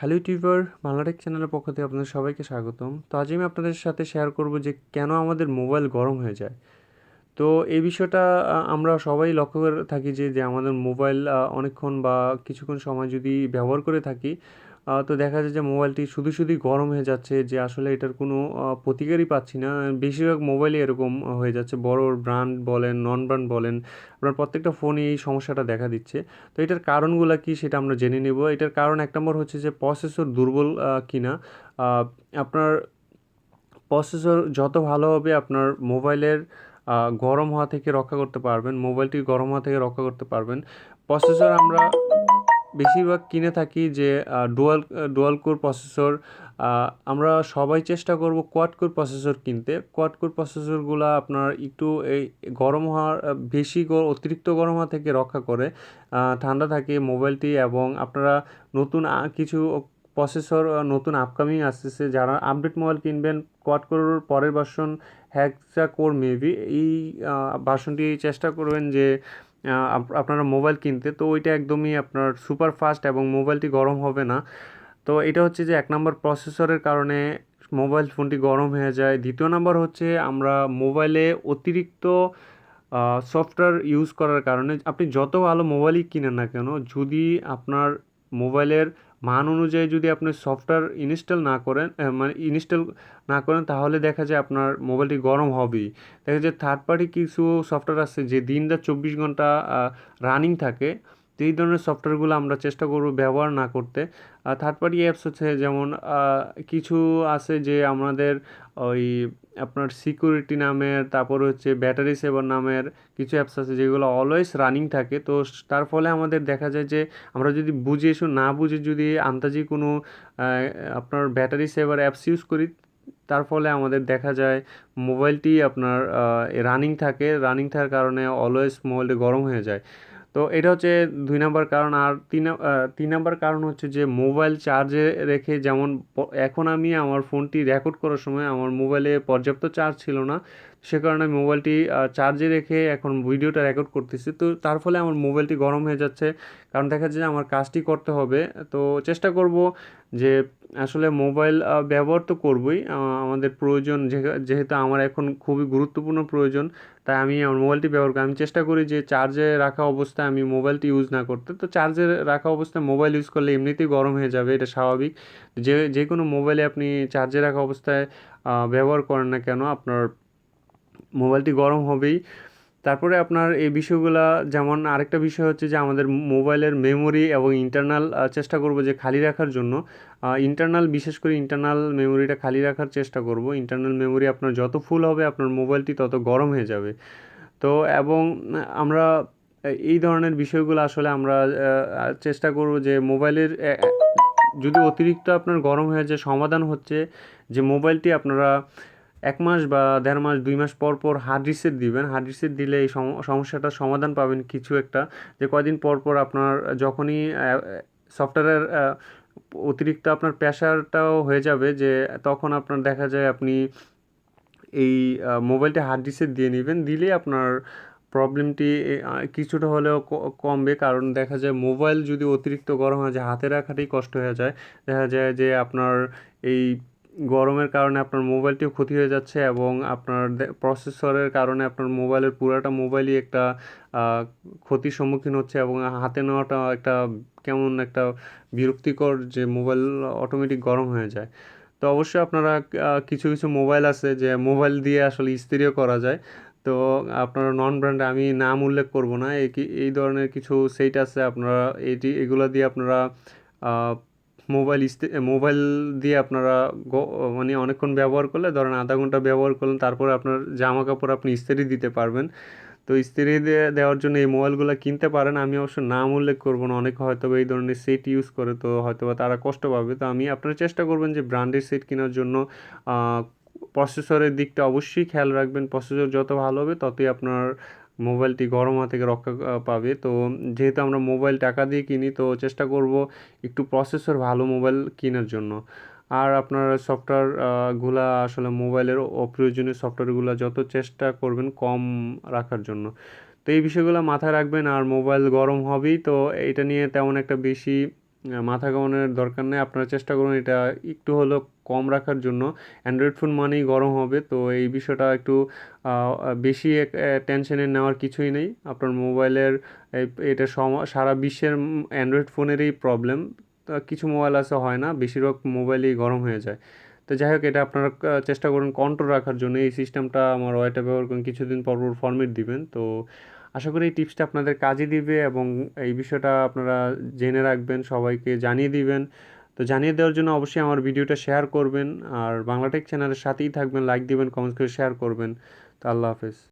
Hello YouTuber Bangla Tech চ্যানেলের পক্ষ থেকে আপনাদের সবাইকে স্বাগতম। তো আজ আমি আপনাদের সাথে শেয়ার করব যে কেন আমাদের মোবাইল গরম হয়ে যায়। তো এই বিষয়টা আমরা সবাই লক্ষ্য করে থাকি যে যে আমাদের মোবাইল অনেকক্ষণ বা কিছুক্ষণ সময় যদি ব্যবহার করে থাকি তো দেখা যায় যে মোবাইলটি শুধু শুধুই গরম হয়ে যাচ্ছে যে আসলে এটার কোনো প্রতিকারই পাচ্ছি না। বেশিরভাগ মোবাইলই এরকম হয়ে যাচ্ছে। বড় ব্র্যান্ড বলেন নন ব্র্যান্ড বলেন, আপনার প্রত্যেকটা ফোনে এই সমস্যাটা দেখা দিচ্ছে। তো এটার কারণগুলো কি সেটা আমরা জেনে নেব। এটার কারণ এক নম্বর হচ্ছে যে প্রসেসর দুর্বল কিনা। আপনার প্রসেসর যত ভালো হবে আপনার মোবাইলের গরম হওয়া থেকে রক্ষা করতে পারবেন, মোবাইলটি গরম হওয়া থেকে রক্ষা করতে পারবেন। প্রসেসর আমরা বেশিরভাগ কিনে থাকি যে ডুয়াল ডুয়াল কোর প্রসেসর আমরা সবাই চেষ্টা করব কোয়াড কোর প্রসেসর কিনতে। কোয়াড কোর প্রসেসরগুলো আপনার একটু এই গরম হওয়ার বেশি অতিরিক্ত গরম হওয়া থেকে রক্ষা করে। ঠান্ডা থাকে মোবাইলটি এবং আপনারা নতুন কিছু প্রসেসর নতুন আপকামিং আসতেছে, যারা আপডেট মোবাইল কিনবেন কোয়াড কোর পরের ভার্সন হ্যাকসা কোর মেবি এই ভার্সনটি চেষ্টা করবেন যে আপনারা মোবাইল কিনতে, তো ওইটা একদমই আপনার সুপার ফাস্ট এবং মোবাইলটি গরম হবে না। তো এটা হচ্ছে যে এক নম্বর প্রসেসরের কারণে মোবাইল ফোনটি গরম হয়ে যায়। দ্বিতীয় নম্বর হচ্ছে আমরা মোবাইলে অতিরিক্ত সফটওয়্যার ইউজ করার কারণে আপনি যত ভালো মোবাইলই কিনেন না কেন, যদি আপনার মোবাইলের মান অনুযায়ী যদি আপনি সফটওয়্যার ইনস্টল না করেন মানে ইনস্টল না করেন, তাহলে দেখা যায় আপনার মোবাইলটি গরম হবেই। দেখা যায় থার্ড পার্টি কিছু সফটওয়্যার আছে যে দিন রাত চব্বিশ ঘণ্টা রানিং থাকে। তো এই ধরনের সফটওয়্যারগুলো আমরা চেষ্টা করব ব্যবহার না করতে। থার্ড পার্টি অ্যাপস হচ্ছে যেমন কিছু আছে যে আমাদের ওই আপনার সিকিউরিটি নামের, তারপর হচ্ছে ব্যাটারি সেভার নামের কিছু অ্যাপস আছে যেগুলো অলওয়েজ রানিং থাকে। তো তার ফলে আমাদের দেখা যায় যে আমরা যদি বুঝে এসো, না বুঝে যদি আন্তাজি কোনো আপনার ব্যাটারি সেভার অ্যাপস ইউজ করি, তার ফলে আমাদের দেখা যায় মোবাইলটি আপনার রানিং থাকে। রানিং থাকার কারণে অলওয়েজ মোবাইলটি গরম হয়ে যায়। তো এটা হচ্ছে দুই নাম্বার কারণ আর তিন তিন নাম্বার কারণ হচ্ছে যে মোবাইল চার্জে রেখে যেমন এখন আমি আমার ফোনটি রেকর্ড করার সময় আমার মোবাইলে পর্যাপ্ত চার্জ ছিল না। সে কারণে মোবাইলটি চার্জে রেখে এখন ভিডিওটা রেকর্ড করতেছি। তো তার ফলে আমার মোবাইলটি গরম হয়ে যাচ্ছে। কারণ দেখা যাচ্ছে আমার কাজটি করতে হবে। তো চেষ্টা করব যে আসলে মোবাইল ব্যবহার তো করবই। আমাদের প্রয়োজন যেহেতু আমার এখন খুবই গুরুত্বপূর্ণ প্রয়োজন, তাই আমি আমার মোবাইলটি ব্যবহার করি। আমি চেষ্টা করি যে চার্জে রাখা অবস্থায় আমি মোবাইলটি ইউজ না করতে। তো চার্জে রাখা অবস্থায় মোবাইল ইউজ করলে এমনিতেই গরম হয়ে যাবে, এটা স্বাভাবিক। যে যে কোনো মোবাইলে আপনি চার্জে রাখা অবস্থায় ব্যবহার করেন না কেন, আপনার মোবাইলটি গরম হবেই। তারপরে আপনার এই বিষয়গুলো, যেমন আরেকটা বিষয় হচ্ছে যে আমাদের মোবাইলের মেমোরি এবং ইন্টারনাল চেষ্টা করব যে খালি রাখার জন্য। ইন্টারনাল, বিশেষ করে ইন্টারনাল মেমোরিটা খালি রাখার চেষ্টা করব। ইন্টারনাল মেমোরি আপনার যত ফুল হবে, আপনার মোবাইলটি তত গরম হয়ে যাবে। তো, এবং আমরা এই ধরনের বিষয়গুলো আসলে আমরা চেষ্টা করব যে মোবাইলের যদি অতিরিক্ত আপনার গরম হয়ে যায়, সমাধান হচ্ছে যে মোবাইলটি আপনারা এক মাস বা দেড় মাস, দুই মাস পর পর হার্ড রিসেট দিবেন। হার্ড রিসেট দিলে এই সমস্যাটার সমাধান পাবেন কিছু একটা। যে কদিন পর পর আপনার, যখনই সফটওয়্যারের অতিরিক্ত আপনার প্রেশারটাও হয়ে যাবে যে তখন আপনার দেখা যায় আপনি এই মোবাইলটা হার্ড রিসেট দিয়ে নেবেন। দিলে আপনার প্রবলেমটি কিছুটা হলেও কমবে। কারণ দেখা যায় মোবাইল যদি অতিরিক্ত গরম হয়ে যায় হাতে রাখাটাই কষ্ট হয়ে যায়। দেখা যায় যে আপনার এই গরমের কারণে আপনার মোবাইলটিও ক্ষতি হয়ে যাচ্ছে এবং আপনার প্রসেসরের কারণে আপনার মোবাইলের পুরাটা মোবাইলই একটা ক্ষতির সম্মুখীন হচ্ছে এবং হাতে নেওয়াটা একটা কেমন একটা বিরক্তিকর যে মোবাইল অটোমেটিক গরম হয়ে যায়। তো অবশ্যই আপনারা কিছু কিছু মোবাইল আছে যে মোবাইল দিয়ে আসলে ইস্ত্রিও করা যায়। তো আপনারা নন ব্র্যান্ড আমি নাম উল্লেখ করব না এই এই ধরনের কিছু সেট আছে, আপনারা এটি, এগুলো দিয়ে আপনারা মোবাইল ইস্তে মোবাইল দিয়ে আপনারা মানে অনেকক্ষণ ব্যবহার করলে, ধরেন আধা ঘণ্টা ব্যবহার করলেন, তারপরে আপনার জামা কাপড় আপনি ইস্ত্রি দিতে পারবেন। তো ইস্ত্রি দেওয়ার জন্য এই মোবাইলগুলো কিনতে পারেন। আমি অবশ্য নাম উল্লেখ করব না, অনেকে হয়তো এই ধরনের সেট ইউজ করে, তো হয়তো বা তারা কষ্ট পাবে। তো আমি আপনারা চেষ্টা করবেন যে ব্র্যান্ডের সেট কেনার জন্য প্রসেসরের দিকটা অবশ্যই খেয়াল রাখবেন। প্রসেসর যত ভালো হবে, ততই আপনার মোবাইলটি গরম হওয়া থেকে রক্ষা পাবে। তো যেহেতু আমরা মোবাইল টাকা দিয়ে কিনি, তো চেষ্টা করব একটু প্রসেসর ভালো মোবাইল কেনার জন্য। আর আপনার সফটওয়্যারগুলা আসলে মোবাইলের অপ্রয়োজনীয় সফটওয়্যারগুলো যত চেষ্টা করবেন কম রাখার জন্য। তো এই বিষয়গুলো মাথায় রাখবেন, আর মোবাইল গরম হবেই। তো এটা নিয়ে তেমন একটা বেশি মাথা ঘামানোর দরকার নেই। আপনারা চেষ্টা করুন এটা একটু হলেও কম রাখার জন্য। অ্যান্ড্রয়েড ফোন মানেই গরম হবে, তো এই বিষয়টা একটু বেশি টেনশনে নেওয়ার কিছুই নেই। আপনার মোবাইলের এটা সারা বিশ্বের অ্যান্ড্রয়েড ফোনেরই প্রবলেম কিছু মোবাইল আছে, হয় না, বেশিরভাগ মোবাইলই গরম হয়ে যায়। তো যাই হোক, এটা আপনারা চেষ্টা করুন কন্ট্রোল রাখার জন্য। এই সিস্টেমটা আমার ওয়াইটা ব্যবহার করুন কিছুদিন পর ফর্মেট দিবেন, তো আশা করি এই টিপসটা আপনাদের কাজে দিবে এবং এই বিষয়টা আপনারা জেনে রাখবেন, সবাইকে জানিয়ে দিবেন। তো জানিয়ে দেওয়ার জন্য অবশ্যই আমার ভিডিওটা শেয়ার করবেন। আর বাংলাটেক চ্যানেলের সাথেই থাকবেন, লাইক দিবেন কমেন্ট করে শেয়ার করবেন। তো আল্লাহ হাফেজ।